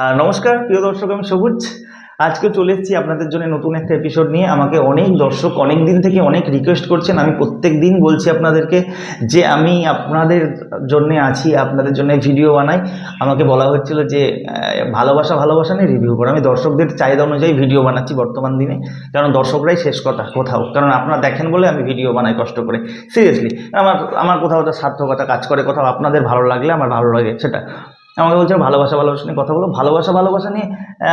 নমস্কার, প্রিয় দর্শক, আমি সবুজ। আজকে চলে এসেছি আপনাদের জন্য নতুন একটা এপিসোড নিয়ে। আমাকে অনেক দর্শক অনেক দিন থেকে অনেক রিকোয়েস্ট করছেন। আমি প্রত্যেক দিন বলছি আপনাদেরকে যে আমি আপনাদের জন্য আছি, আপনাদের জন্য ভিডিও বানাই। আমাকে বলা হচ্ছিল যে ভালোবাসা ভালোবাসা নিয়ে রিভিউ করো। আমি দর্শকদের চাহিদা অনুযায়ী ভিডিও বানাচ্ছি বর্তমান দিনে। কারণ দর্শকরাই শেষ কথা, কোথাও। কারণ আপনারা দেখেন বলে আমি ভিডিও বানাই কষ্ট করে। সিরিয়াসলি আমার আমার কোথাও একটা সার্থকতা কাজ করে, কোথাও আপনাদের ভালো লাগলে আমার ভালো লাগে, সেটা। আমাকে বলছে ভালোবাসা ভালোবাসা নিয়ে কথা বলো। ভালোবাসা ভালোবাসা নিয়ে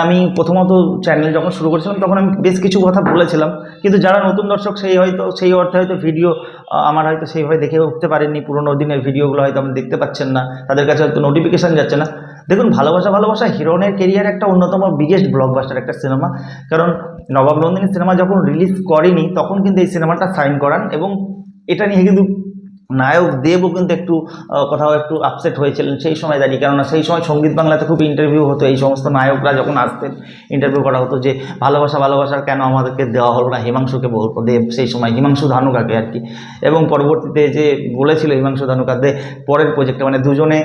আমি প্রথমত চ্যানেল যখন শুরু করেছিলাম, তখন আমি বেশ কিছু কথা বলেছিলাম। কিন্তু যারা নতুন দর্শক, সেই হয়তো, সেই অর্থে হয়তো ভিডিও আমার হয়তো সেইভাবে দেখে উঠতে পারেননি। পুরোনো দিনের ভিডিওগুলো হয়তো আপনি দেখতে পাচ্ছেন না। তাদের কাছে হয়তো নোটিফিকেশান যাচ্ছে না। দেখুন, ভালোবাসা ভালোবাসা হিরোনের কেরিয়ার একটা অন্যতম বিগেস্ট ব্লকবাস্টার একটা সিনেমা কারণ নবাব নন্দিনী সিনেমা যখন রিলিজ করেনি, তখন কিন্তু এই সিনেমাটা সাইন করান এবং এটা নিয়ে কিন্তু নায়ক দেবও কিন্তু একটু কোথাও একটু আপসেট হয়েছিলেন সেই সময় দাঁড়িয়ে। কেননা সেই সময় সংগীত বাংলাতে খুব ইন্টারভিউ হতো। এই সমস্ত নায়করা যখন আসতেন ইন্টারভিউ করা হতো যে, ভালোবাসা, ভালোবাসার কেন আমাদেরকে দেওয়া হলো না? হিমাংশুকে বলতো দেব সেই সময়, হিমাংশু ধানুকাকে আর কি। এবং পরবর্তীতে যে বলেছিল হিমাংশু ধানুকা দে পরের প্রজেক্টে মানে দুজনে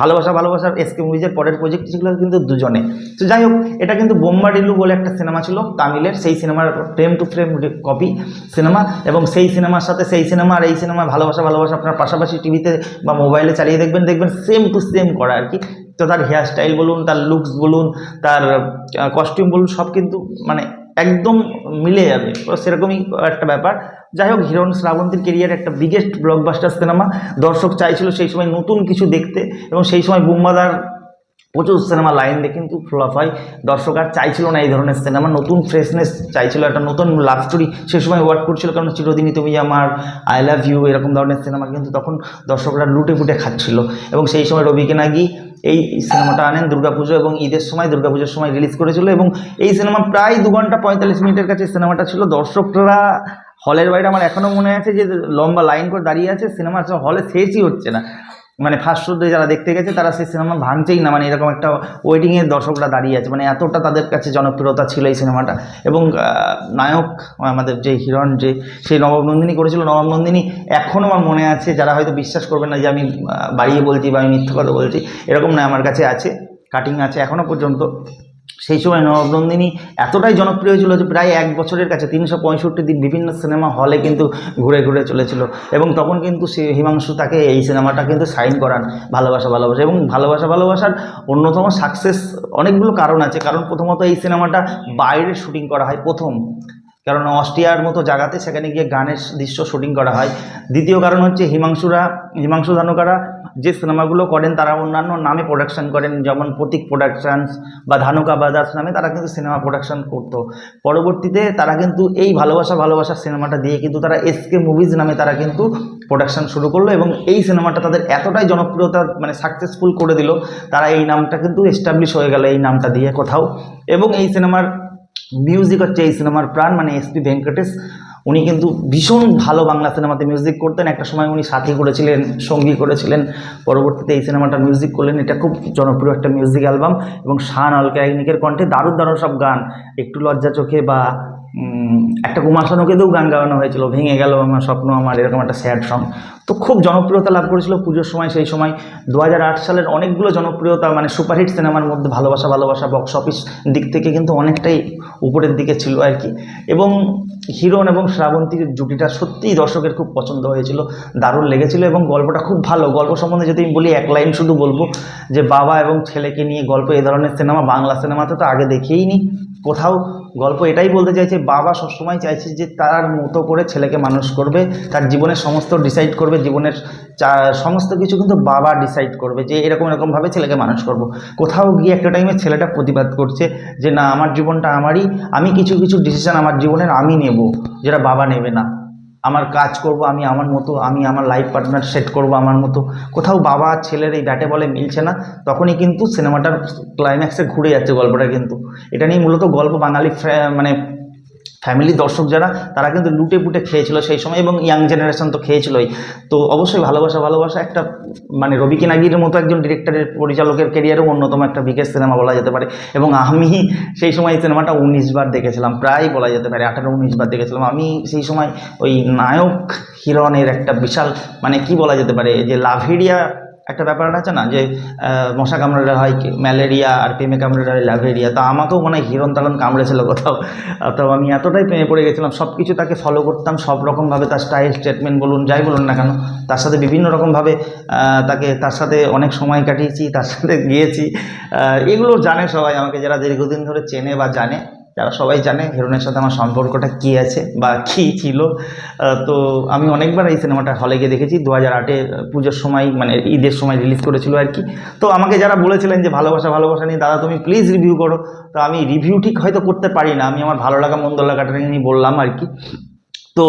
ভালোবাসা, ভালোবাসার এসকে মুভিজের পরের প্রজেক্ট ছিল কিন্তু দুজনে। তো যাই হোক, এটা কিন্তু বোম্বাডিলু বলে একটা সিনেমা ছিল, তামিলের। সেই সিনেমার frame to frame copy cinema এবং সেই সিনেমার সাথে সেই সিনেমা আর এই সিনেমা ভালোবাসা ভালোবাসা আপনার পাশাপাশি টিভিতে বা মোবাইলে চালিয়ে দেখবেন দেখবেন সেম টু সেম করা আর কি। তো তার হেয়ার স্টাইল বলুন, তার লুকস বলুন, তার কস্টিউম বলুন, সব কিন্তু মানে একদম মিলে যাবে। সেরকমই একটা ব্যাপার। যাই হোক হিরণ শ্রাবন্তীর কেরিয়ার একটা বিগেস্ট ব্লকবাস্টার সিনেমা দর্শক চাইছিল সেই সময় নতুন কিছু দেখতে এবং সেই সময় বুম্বাদার প্রচুর সিনেমা লাইন দিয়ে কিন্তু ফ্লপ হয়। দর্শক আর চাইছিল না এই ধরনের সিনেমা নতুন ফ্রেশনেস চাইছিল, একটা নতুন লাভ স্টোরি সে সময় ওয়ার্ক করছিল। কারণ চিরদিনই তুমি আমার আই লাভ ইউ এরকম ধরনের সিনেমা কিন্তু তখন দর্শকরা লুটে ফুটে খাচ্ছিল। এবং সেই সময় রবি কেনাগি এই সিনেমাটা আনেন দুর্গাপুজো এবং ঈদের সময়, দুর্গাপুজোর সময় রিলিজ করেছিল। এবং এই সিনেমা প্রায় দু ঘণ্টা পঁয়তাল্লিশ মিনিটের কাছে সিনেমাটা ছিল। দর্শকরা হলের বাইরে আমার এখনও মনে আছে যে লম্বা লাইন করে দাঁড়িয়ে আছে সিনেমা হলে শেষই হচ্ছে না। মানে ফার্স্ট শোতে যারা দেখতে গেছে, তারা সেই সিনেমা ভাঙছেই না মানে এরকম একটা ওয়েটিংয়ের দর্শকরা দাঁড়িয়ে আছে। মানে এতটা তাদের কাছে জনপ্রিয়তা ছিল এই সিনেমাটা এবং নায়ক, আমাদের যে হিরণ, যে সেই নবাব নন্দিনী করেছিল নবাব নন্দিনী এখনও আমার মনে আছে, যারা হয়তো বিশ্বাস করবেন না যে আমি বাড়িয়ে বলছি বা আমি মিথ্যা কথা বলছি, এরকম না আমার কাছে আছে। কাটিং আছে এখনও পর্যন্ত। সেই সময় নবনন্দিনী নন্দিনী এতটাই জনপ্রিয় ছিল যে প্রায় এক বছরের কাছে, তিনশো পঁয়ষট্টি দিন বিভিন্ন সিনেমা হলে কিন্তু ঘুরে ঘুরে চলেছিল। এবং তখন কিন্তু সে হিমাংশু তাকে এই সিনেমাটা কিন্তু সাইন করান, ভালোবাসা ভালোবাসা। এবং ভালোবাসা, ভালোবাসার অন্যতম সাকসেস অনেকগুলো কারণ আছে। কারণ প্রথমত এই সিনেমাটা বাইরে শুটিং করা হয় প্রথম। কারণ অস্ট্রিয়ার মতো জায়গাতে সেখানে গিয়ে গানের দৃশ্য শুটিং করা হয়। দ্বিতীয় কারণ হচ্ছে হিমাংশুরা, হিমাংশু ধানুকারা যে সিনেমাগুলো করেন তারা অন্যান্য নামে প্রোডাকশন করেন, যেমন প্রতীক প্রোডাকশানস বা ধানুকা ব্রাদার্স নামে তারা কিন্তু সিনেমা প্রোডাকশন করতো। পরবর্তীতে তারা কিন্তু এই ভালোবাসা ভালোবাসা সিনেমাটা দিয়ে কিন্তু তারা এসকে মুভিজ নামে তারা কিন্তু প্রোডাকশন শুরু করল এবং এই সিনেমাটা তাদের এতটাই জনপ্রিয়তা মানে সাকসেসফুল করে দিল, তারা এই নামটা কিন্তু এস্টাবলিশ হয়ে গেল এই নামটা দিয়ে কোথাও। এবং এই সিনেমার মিউজিক হচ্ছে এই সিনেমার প্রাণ মানে এসপি ভেঙ্কটেশ। উনি কিন্তু ভীষণ ভালো বাংলা সিনেমাতে মিউজিক করতেন। একটা সময় উনি সাথী করেছিলেন, সঙ্গী করেছিলেন। পরবর্তীতে এই সিনেমাটা মিউজিক করলেন। এটা খুব জনপ্রিয় একটা মিউজিক অ্যালবাম এবং শান অলকায়নিকের কণ্ঠে দারুণ দারুণ সব গান। একটু লজ্জা চোখে বা একটা কুমার শানুকেতেও গান গাওয়ানো হয়েছিল। ভেঙে গেল আমার স্বপ্ন, আমার এরকম একটা স্যাড সং। তো খুব জনপ্রিয়তা লাভ করেছিল পুজোর সময়, সেই সময়। দু হাজার আট সালের অনেকগুলো জনপ্রিয়তা মানে সুপারহিট সিনেমার মধ্যে ভালোবাসা ভালোবাসা বক্স অফিস দিক থেকে কিন্তু অনেকটাই উপরের দিকে ছিল আর কি। এবং হিরণ এবং শ্রাবন্তীর জুটিটা সত্যিই দর্শকের খুব পছন্দ হয়েছিল, দারুণ লেগেছিল এবং গল্পটা খুব ভালো। গল্প সম্বন্ধে যদি আমি বলি, এক লাইন শুধু বলব যে বাবা এবং ছেলেকে নিয়ে গল্প এ ধরনের সিনেমা, বাংলা সিনেমাতে তো আগে দেখেই নি। কোথাও গল্প এটাই বলতে চাইছে, বাবা সবসময় চাইছে যে তার মতো করে ছেলেকে মানুষ করবে, তার জীবনের সমস্ত ডিসাইড করবে, জীবনের সমস্ত কিছু কিন্তু বাবা ডিসাইড করবে যে এরকম এরকমভাবে ছেলেকে মানুষ করব। কোথাও গিয়ে একটা টাইমে ছেলেটা প্রতিবাদ করছে যে না, আমার জীবনটা আমারই, আমি কিছু কিছু ডিসিশান আমার জীবনের আমি নেব, যেটা বাবা নেবে না আমার কাজ করব, আমি আমার মতো, আমি আমার লাইফ পার্টনার সেট করব আমার মতো। কোথাও বাবা, ছেলের এই ব্যাটে বলে মিলছে না, তখনই কিন্তু সিনেমাটার ক্লাইম্যাক্সে ঘুরে যাচ্ছে গল্পটা কিন্তু। এটা নিয়ে মূলত গল্প বাঙালি মানে ফ্যামিলি দর্শক যারা, তারা কিন্তু লুটে পুটে খেয়েছিল সেই সময় এবং ইয়াং জেনারেশন তো খেয়েছিলই। তো অবশ্যই ভালোবাসা ভালোবাসা একটা মানে রবি কিনাগির মতো একজন ডিরেক্টরের পরিচালকের কেরিয়ারও অন্যতম একটা বিগেস্ট সিনেমা বলা যেতে পারে এবং আমি সেই সময় সিনেমাটা উনিশ বার দেখেছিলাম, প্রায় বলা যেতে পারে আঠারো, উনিশ বার দেখেছিলাম। আমি সেই সময় ওই নায়ক হিরণের একটা বিশাল মানে কি বলা যেতে পারে, যে লাভেরিয়া একটা ব্যাপার আছে না যে মশা কামড়ালে হয় ম্যালেরিয়া আর প্রেমে কামড়ালে হয় ল্যাভেরিয়া। তা আমাকেও মনে হয় হিরণ তালন কামড়েছিল কোথাও। তো আমি এতটাই প্রেমে পড়ে গেছিলাম সব কিছু তাকে ফলো করতাম, সব রকমভাবে তার স্টাইল স্টেটমেন্ট বলুন, যাই বলুন না কেন, তার সাথে বিভিন্ন রকমভাবে তাকে তার সাথে অনেক সময় কাটিয়েছি, তার সাথে গিয়েছি। এগুলো জানে সবাই আমাকে, যারা দীর্ঘদিন ধরে চেনে বা জানে। যারা সবাই জানে হিরোনের সাথে আমার সম্পর্কটা কী আছে বা কী ছিল তো আমি অনেকবার এই সিনেমাটা হলে গিয়ে দেখেছি। দু হাজার আটে পুজোর সময় মানে ঈদের সময় রিলিজ করেছিল আর কি। তো আমাকে যারা বলেছিলেন যে ভালোবাসা ভালোবাসা নিয়ে, দাদা, তুমি প্লিজ রিভিউ করো। তো আমি রিভিউ ঠিক হয়তো করতে পারি না। আমি আমার ভালো লাগা, মন্দ লাগাটা নিয়ে বললাম আর কি। তো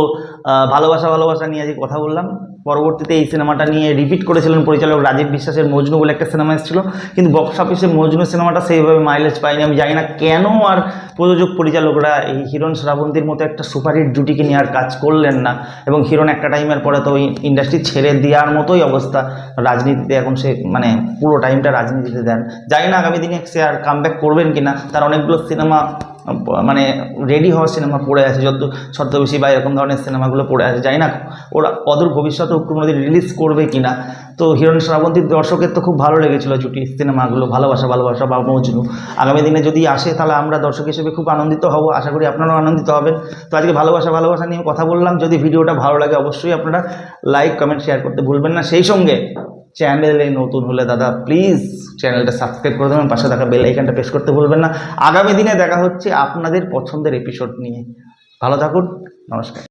ভালোবাসা ভালোবাসা নিয়ে আজকে কথা বললাম। পরবর্তীতে এই সিনেমাটা নিয়ে রিপিট করেছিলেন পরিচালক রাজীব বিশ্বাসের মজনু বলে একটা সিনেমা এসেছিল। কিন্তু বক্স অফিসে মজনু সিনেমাটা সেইভাবে মাইলেজ পায়নি। আমি জানি না কেন আর প্রযোজক পরিচালকরা এই হিরণ শ্রাবন্তীর মতো একটা সুপারহিট জুটিকে নিয়ে আর কাজ করলেন না। এবং হিরণ একটা টাইমের পরে তো ওই ইন্ডাস্ট্রি ছেড়ে দেওয়ার মতোই অবস্থা। রাজনীতিতে এখন সে মানে পুরো টাইমটা রাজনীতিতে দেন। জানি না আগামী দিনে সে আর কাম করবেন কিনা। তার অনেকগুলো সিনেমা মানে রেডি হওয়ার সিনেমা পড়ে আছে, যত ছদ্মবেশী বা এরকম ধরনের সিনেমাগুলো পড়ে আছে, জানি না ওরা অদূর ভবিষ্যতে কোনোদিন রিলিজ করবে কি না তো হিরণ শ্রাবন্তীর দর্শকের তো খুব ভালো লেগেছিল জুটি সিনেমাগুলো ভালোবাসা ভালোবাসা বা মজনু আগামী দিনে যদি আসে, তাহলে আমরা দর্শক হিসেবে খুব আনন্দিত হব, আশা করি আপনারাও আনন্দিত হবেন। তো আজকে ভালোবাসা ভালোবাসা নিয়ে কথা বললাম। যদি ভিডিওটা ভালো লাগে, অবশ্যই আপনারা লাইক কমেন্ট শেয়ার করতে ভুলবেন না। সেই সঙ্গে চ্যানেলে নতুন হলে দাদা প্লিজ চ্যানেলটা সাবস্ক্রাইব করে দেবেন পাশে থাকা বেল আইকনটা প্রেস করতে ভুলবেন না। আগামী দিনে দেখা হচ্ছে আপনাদের পছন্দের এপিসোড নিয়ে। ভালো থাকুন, নমস্কার।